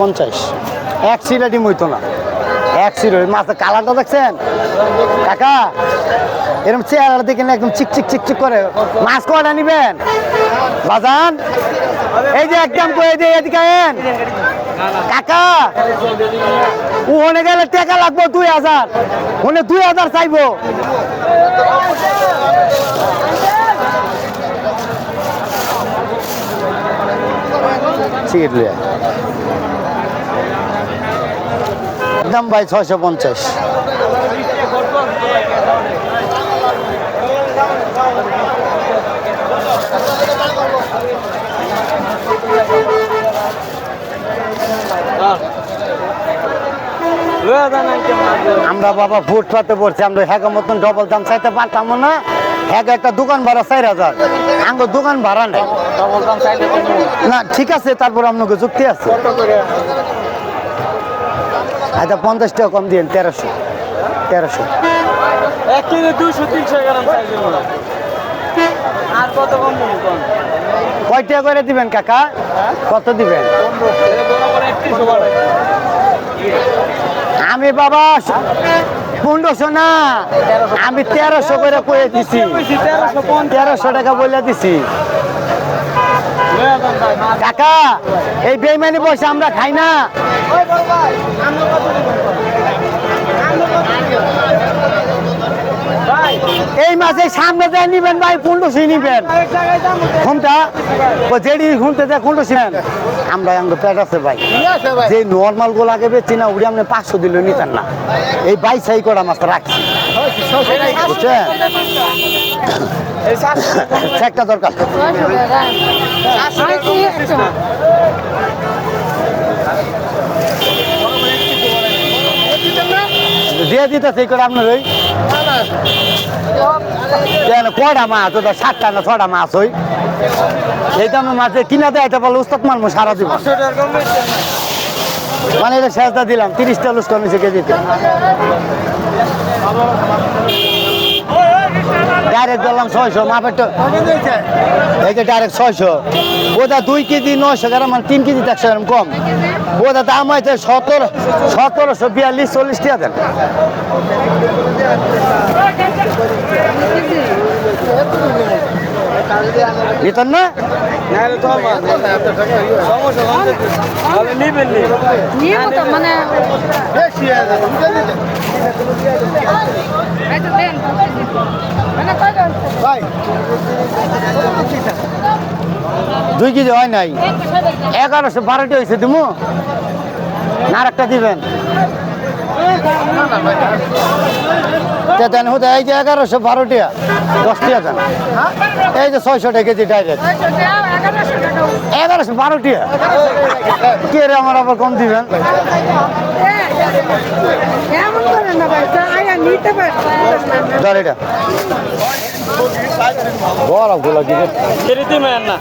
পঞ্চাশ। এক সিরাটি মইতো না। এক সিরো মাছের কালারটা দেখছেন? কাকা এরকম চেহারা দেখে না একদম চিক চিক চিক চিক করে। মাছ কয়টা নিবেন? বাজান? এই যে একদম করে দিয়ে এদিকে কাকা ওখানে গেলে টাকা লাগবো দুই হাজার। ওখানে দুই হাজার চাইব। লিয়া। দাম ভাই ছয়শো পঞ্চাশ। আমরা বাবা ফুটপাতে পড়ছি আমরা হ্যাঁ মতন ডবল দাম চাইতে পারতাম না। হ্যাঁ একটা দোকান ভাড়া চার হাজার। আঙ্গ দোকান ভাড়া নেই। না ঠিক আছে তারপর আপনাকে যুক্তি আছে। আচ্ছা পঞ্চাশ টাকা কম দিন তেরোশো। তেরোশো। এক কেজি দুইশো তিনশো গ্রাম চাইছে। আর কত কম কয় টাকা করে দিবেন কাকা? কত দিবেন? আমি বাবা পনেরোশো না আমি তেরোশো করে কয়ে দিছি। তেরোশো টাকা বলে দিছি। কাকা এই বেইমানি পয়সা আমরা খাই না। এই মাসে সামনে দিয়ে নিবেন ভাই পনেরোশো নিবেন। ঘুমটা? যেডি ঘুমতে যায় কোনটা ছিলেন আমরা আমাদের পেট আছে ভাই। যে নর্মালগুলো আগে বেচছি না উড়ে আপনি পাঁচশো দিলে নিতেন না। এই বাই সাই করা মাছ রাখছি। বুঝছেন? একটা দরকার। দিয়ে দিতেছে আপনার ওই? কয়টা মাছ? ওটা সাতটা না ছটা মাছ ওই? এই দামে মাছ কিনা দেয় বলে, উস্তাদ মানবো সারা দিব। মানে এটা সেজটা দিলাম, তিরিশটা লুস কমেছে কেজিতে। ডাইরেক্ট ধরলাম ছয়শো, মাপের তো এই যে ডাইরেক্ট ছয়শো। ওটা দুই কেজি নয়শো গ্রাম মানে তিন কেজি একশো গ্রাম কম। ওটা দাম হয়েছে সতেরো সতেরোশো বিয়াল্লিশ, চল্লিশ টাকা দেন নিতেন না নাহলে তো আমার সমস্যা কম যেতে। তাহলে নিবেন নি নিয়মিত মানে এই তো দেন মানে কয়জন দুই কেজি হয় নাই। এগারোশো বারোটি হয়েছে তুমি না আর একটা দিবেন। দেন হতে এই যে এগারোশো বারোটিয়া দশটিয়া দেন এই যে ছয়শো টাকা কেজি ডাইরেক্ট এগারোশো বারোটিয়া? কে রে আমার আবার কম দিবেন? এটা বড়গুলো না।